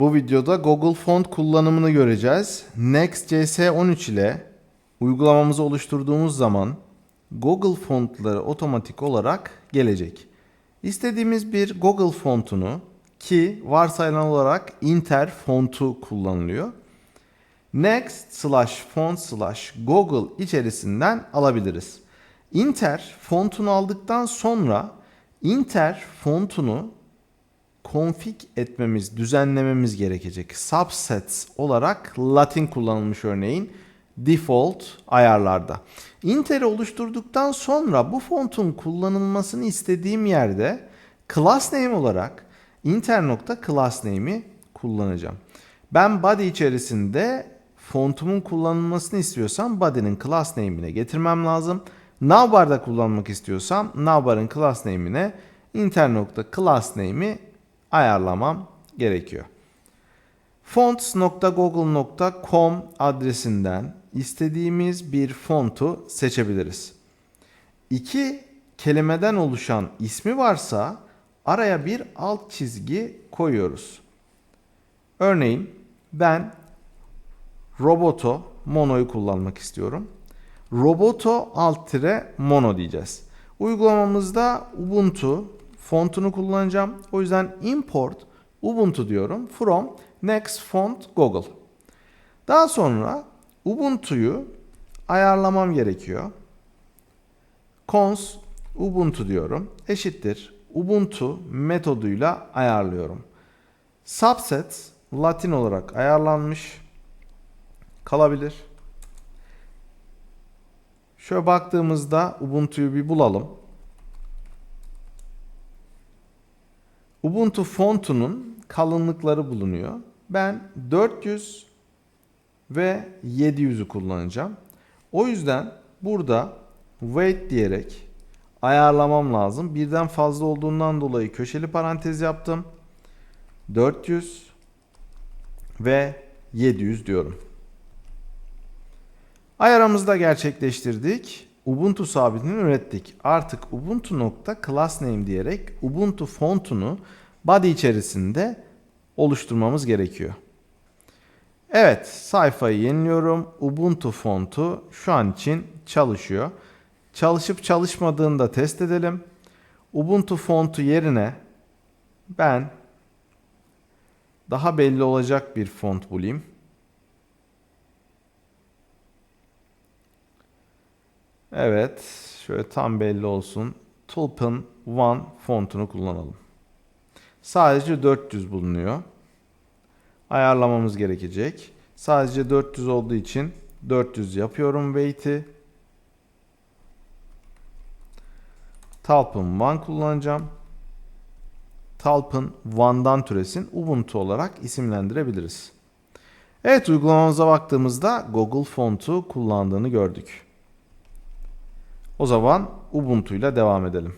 Bu videoda Google Font kullanımını göreceğiz. Next.js 13 ile uygulamamızı oluşturduğumuz zaman Google fontları otomatik olarak gelecek. İstediğimiz bir Google fontunu ki varsayılan olarak Inter fontu kullanılıyor. Next slash font slash Google içerisinden alabiliriz. Inter fontunu aldıktan sonra Inter fontunu config etmemiz, düzenlememiz gerekecek. Subsets olarak Latin kullanılmış örneğin default ayarlarda. Inter'i oluşturduktan sonra bu fontun kullanılmasını istediğim yerde class name olarak inter.classname'i kullanacağım. Ben body içerisinde fontumun kullanılmasını istiyorsam body'nin class name'ine getirmem lazım. Navbar'da kullanmak istiyorsam navbar'ın class name'ine inter.classname'i ayarlamam gerekiyor. fonts.google.com adresinden istediğimiz bir fontu seçebiliriz. İki kelimeden oluşan ismi varsa araya bir alt çizgi koyuyoruz. Örneğin ben Roboto Mono'yu kullanmak istiyorum. Roboto alt tire Mono diyeceğiz. Uygulamamızda Ubuntu fontunu kullanacağım. O yüzden import Ubuntu diyorum. From next font Google. Daha sonra Ubuntu'yu ayarlamam gerekiyor. cons Ubuntu diyorum. Eşittir. Ubuntu metoduyla ayarlıyorum. Subset Latin olarak ayarlanmış kalabilir. Şöyle baktığımızda Ubuntu'yu bir bulalım. Ubuntu fontunun kalınlıkları bulunuyor. Ben 400 ve 700'ü kullanacağım. O yüzden burada weight diyerek ayarlamam lazım. Birden fazla olduğundan dolayı köşeli parantez yaptım. 400 ve 700 diyorum. Ayarımızı da gerçekleştirdik. Ubuntu sabitini ürettik. Artık ubuntu.classname diyerek Ubuntu fontunu body içerisinde oluşturmamız gerekiyor. Evet, sayfayı yeniliyorum. Ubuntu fontu şu an için çalışıyor. Çalışıp çalışmadığını da test edelim. Ubuntu fontu yerine ben daha belli olacak bir font bulayım. Evet, şöyle tam belli olsun. Tulpin One fontunu kullanalım. Sadece 400 bulunuyor. Ayarlamamız gerekecek. Sadece 400 olduğu için 400 yapıyorum weight'i. Talpin One kullanacağım. Talpin One'dan türesin Ubuntu olarak isimlendirebiliriz. Evet uygulamamıza baktığımızda Google Font'u kullandığını gördük. O zaman Ubuntu ile devam edelim.